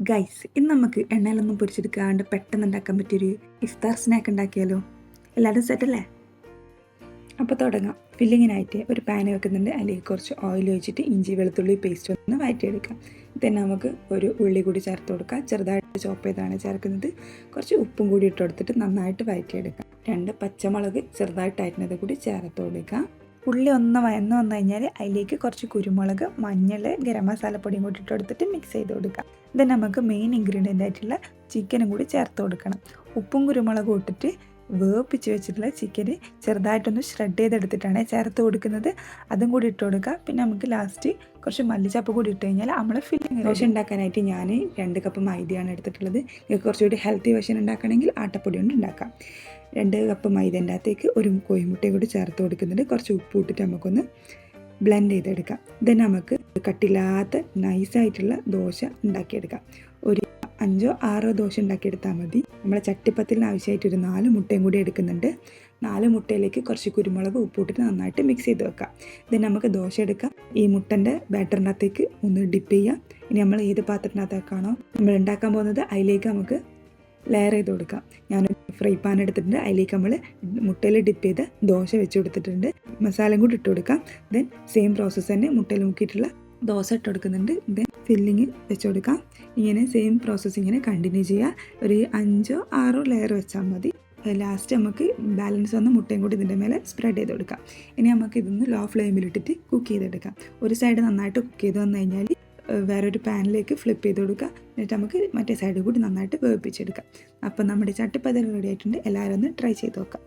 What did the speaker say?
Guys ഇന്ന് നമുക്ക് എണ്ണയിലൊന്നും പൊരിച്ചെടുക്കാണ്ട് പെട്ടെന്ന് ഉണ്ടാക്കാൻ പറ്റിയൊരു ഇഫ്താർ സ്നാക്ക് ഉണ്ടാക്കിയാലോ? എല്ലാവരും സെറ്റല്ലേ? അപ്പോൾ തുടങ്ങാം. ഫില്ലിങ്ങിനായിട്ട് ഒരു പാൻ വെക്കുന്നുണ്ട്. അതിലേക്ക് കുറച്ച് ഓയിൽ ഒഴിച്ചിട്ട് ഇഞ്ചി വെളുത്തുള്ളി പേസ്റ്റ് ഒന്ന് വഴറ്റിയെടുക്കാം തന്നെ നമുക്ക് ഒരു ഉള്ളി കൂടി ചേർത്ത് കൊടുക്കാം. ചെറുതായിട്ട് ചോപ്പ് ചെയ്താണ് ചേർക്കുന്നത്. കുറച്ച് ഉപ്പും കൂടി ഇട്ട് കൊടുത്തിട്ട് നന്നായിട്ട് വഴറ്റിയെടുക്കാം രണ്ട് പച്ചമുളക് ചെറുതായിട്ട് അരിഞ്ഞത് കൂടി ചേർത്ത് കൊടുക്കാം. ഉള്ളി ഒന്ന് വയന്ന് വന്നു കഴിഞ്ഞാൽ അതിലേക്ക് കുറച്ച് കുരുമുളക് മഞ്ഞൾ ഗരം മസാലപ്പൊടിയും കൂടി ഇട്ട് കൊടുത്തിട്ട് മിക്സ് ചെയ്ത് കൊടുക്കാം ഇത് നമുക്ക് മെയിൻ ഇൻഗ്രീഡിയന്റ് ആയിട്ടുള്ള ചിക്കനും കൂടി ചേർത്ത് കൊടുക്കണം. ഉപ്പും കുരുമുളകും ഇട്ടിട്ട് വേപ്പിച്ച് വെച്ചിട്ടുള്ള ചിക്കന് ചെറുതായിട്ടൊന്ന് ഷ്രെഡ് ചെയ്തെടുത്തിട്ടാണ് ചേർത്ത് കൊടുക്കുന്നത്. അതും കൂടി ഇട്ട് കൊടുക്കുക. പിന്നെ നമുക്ക് ലാസ്റ്റ് കുറച്ച് മല്ലിച്ചപ്പ് കൂടി ഇട്ട് കഴിഞ്ഞാൽ നമ്മൾ ഫില്ലിങ് ദോശ ഉണ്ടാക്കാനായിട്ട് ഞാൻ രണ്ട് കപ്പ് മൈദയാണ് എടുത്തിട്ടുള്ളത്. നിങ്ങൾക്ക് കുറച്ചുകൂടി ഹെൽത്തി വേഷൻ ഉണ്ടാക്കണമെങ്കിൽ ആട്ടപ്പൊടി കൊണ്ട് ഉണ്ടാക്കാം. രണ്ട് കപ്പ് മൈദേന്റെ അകത്തേക്ക് ഒരു കോഴിമുട്ടയും കൂടി ചേർത്ത് കൊടുക്കുന്നുണ്ട്. കുറച്ച് ഉപ്പ് ഇട്ടിട്ട് നമുക്കൊന്ന് ബ്ലെൻഡ് ചെയ്തെടുക്കാം. ദെൻ നമുക്ക് കട്ടില്ലാത്ത നൈസായിട്ടുള്ള ദോശ ഉണ്ടാക്കിയെടുക്കാം. അഞ്ചോ ആറോ ദോശ ഉണ്ടാക്കിയെടുത്താൽ മതി. നമ്മളെ ചട്ടിപ്പത്തിന് ആവശ്യമായിട്ട് ഒരു നാല് മുട്ടയും കൂടി എടുക്കുന്നുണ്ട്. നാല് മുട്ടയിലേക്ക് കുറച്ച് കുരുമുളക് ഉപ്പിട്ടിട്ട് നന്നായിട്ട് മിക്സ് ചെയ്ത് വെക്കാം. ദെൻ നമുക്ക് ദോശ എടുക്കാം. ഈ മുട്ടന്റെ ബാറ്ററിനകത്തേക്ക് ഒന്ന് ഡിപ്പ് ചെയ്യാം. ഇനി നമ്മൾ ഏത് പാത്രത്തിനകത്തേക്കാണോ നമ്മൾ ഉണ്ടാക്കാൻ പോകുന്നത് അതിലേക്ക് നമുക്ക് ലെയർ ചെയ്ത് കൊടുക്കാം. ഞാൻ ഫ്രൈ പാൻ എടുത്തിട്ടുണ്ട്. അതിലേക്ക് നമ്മൾ മുട്ടയിൽ ഡിപ്പ് ചെയ്ത് ദോശ വെച്ച് കൊടുത്തിട്ടുണ്ട്. മസാലയും കൂടി ഇട്ട് കൊടുക്കാം. ദെൻ സെയിം പ്രോസസ്സ് തന്നെ മുട്ടയിൽ മുക്കിയിട്ടുള്ള ദോശ ഇട്ട് കൊടുക്കുന്നുണ്ട്. ദെൻ ഫില്ലിങ് വെച്ചുകൊടുക്കാം ഇങ്ങനെ സെയിം പ്രോസസ്സ് ഇങ്ങനെ കണ്ടിന്യൂ ചെയ്യുക ഒരു അഞ്ചോ ആറോ ലെയർ വെച്ചാൽ മതി. ലാസ്റ്റ് നമുക്ക് ബാലൻസ് വന്ന മുട്ടയും കൂടി ഇതിന്റെ മേലെ സ്പ്രെഡ് ചെയ്ത് കൊടുക്കാം. ഇനി നമുക്ക് ഇതൊന്ന് ലോ ഫ്ലെയിമിലിട്ടിട്ട് കുക്ക് ചെയ്തെടുക്കാം. ഒരു സൈഡ് നന്നായിട്ട് കുക്ക് ചെയ്ത് വന്നു കഴിഞ്ഞാൽ വേറൊരു പാനിലേക്ക് ഫ്ലിപ്പ് ചെയ്ത് കൊടുക്കുക. എന്നിട്ട് നമുക്ക് മറ്റേ സൈഡ് കൂടി നന്നായിട്ട് വേവിപ്പിച്ചെടുക്കാം. അപ്പം നമ്മുടെ ചട്ടിപ്പതിൽ റെഡി ആയിട്ടുണ്ട്. എല്ലാവരും ഒന്ന് ട്രൈ ചെയ്ത് നോക്കാം.